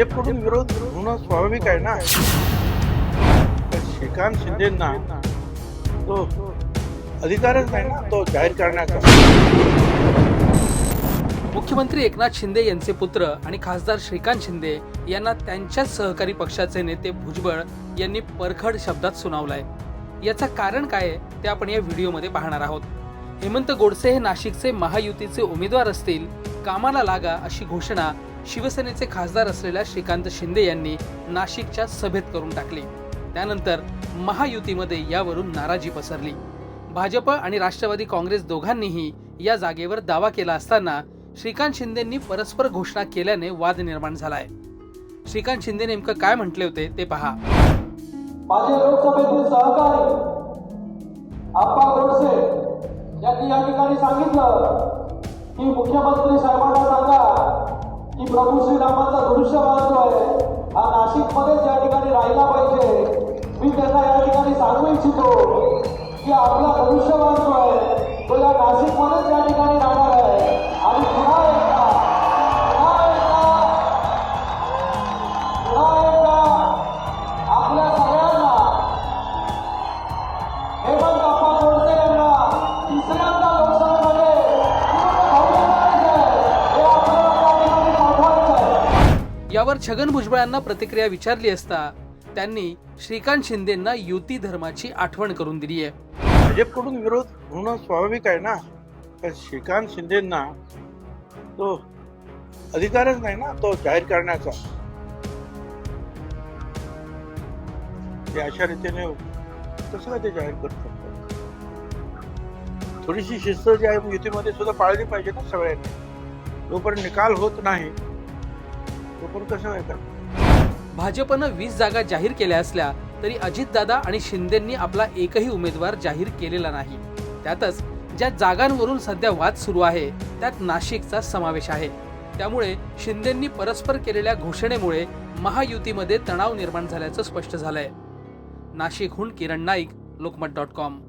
भाजपकडून विरोध होणं स्वाभाविक आहे ना? श्रीकांत शिंदेना तो अधिकारच नाही ना तो जाहीर करण्याचा. मुख्यमंत्री एकनाथ शिंदे यांचे पुत्र आणि खासदार श्रीकांत शिंदे यांना त्यांच्याच सहकारी पक्षाचे नेते भुजबळ यांनी परखड शब्दात सुनावलाय. याचं कारण काय ते आपण या व्हिडिओमध्ये पाहणार आहोत. हेमंत गोडसे हे नाशिकचे महायुतीचे उमेदवार असतील कामाला लागा अशी घोषणा शिवसेनेचे खासदार असलेल्या श्रीकांत शिंदे यांनी नाशिकच्या सभेत करून टाकली. त्यानंतर महायुतीमध्ये यावरून नाराजी पसरली. भाजप आणि राष्ट्रवादी काँग्रेस दोघांनीही या जागेवर दावा केला असताना श्रीकांत शिंदेंनी परस्पर घोषणा केल्याने वाद निर्माण झालाय. श्रीकांत शिंदे नेमकं काय म्हटले होते ते पहा. माझे लोकसभेतील सहकारी आप्पा गोडसे यांनी या ठिकाणी सांगितलं की मुख्यमंत्री साहेबांना की प्रभू श्रीरामाचा धनुष्यबाण जो आहे. हा नाशिकमध्येच या ठिकाणी राहिला पाहिजे. मी त्यांना या ठिकाणी सांगू इच्छितो की आपला धनुष्यबाण जो आहे. तो या नाशिकमध्येच या ठिकाणी यावर छगन भुजबळ यांना प्रतिक्रिया विचारली असता त्यांनी श्रीकांत शिंदेंना युती धर्माची आठवण करून दिली आहे. भाजपकडून विरोध होणं स्वाभाविक आहे ना? तर श्रीकांत शिंदेना तो अधिकारच नाही ना तो जाहीर करण्याचा. ते अशा रीतीने कसं काय ते जाहीर करतो थोडीशी शिस्त जी आहे युतीमध्ये सुद्धा पाळली पाहिजे ना सगळ्यांनी. जोपर्यंत निकाल होत नाही भाजपनं वीस जागा जाहीर केल्या असल्या तरी अजितदादा आणि शिंदेंनी आपला एकही उमेदवार जाहीर केलेला नाही. त्यातच ज्या जागांवरून सध्या वाद सुरू आहे त्यात नाशिकचा समावेश आहे. त्यामुळे शिंदेंनी परस्पर केलेल्या घोषणेमुळे महायुतीमध्ये तणाव निर्माण झाल्याचं स्पष्ट झालंय. नाशिकहून किरण नाईक लोकमत डॉट कॉम.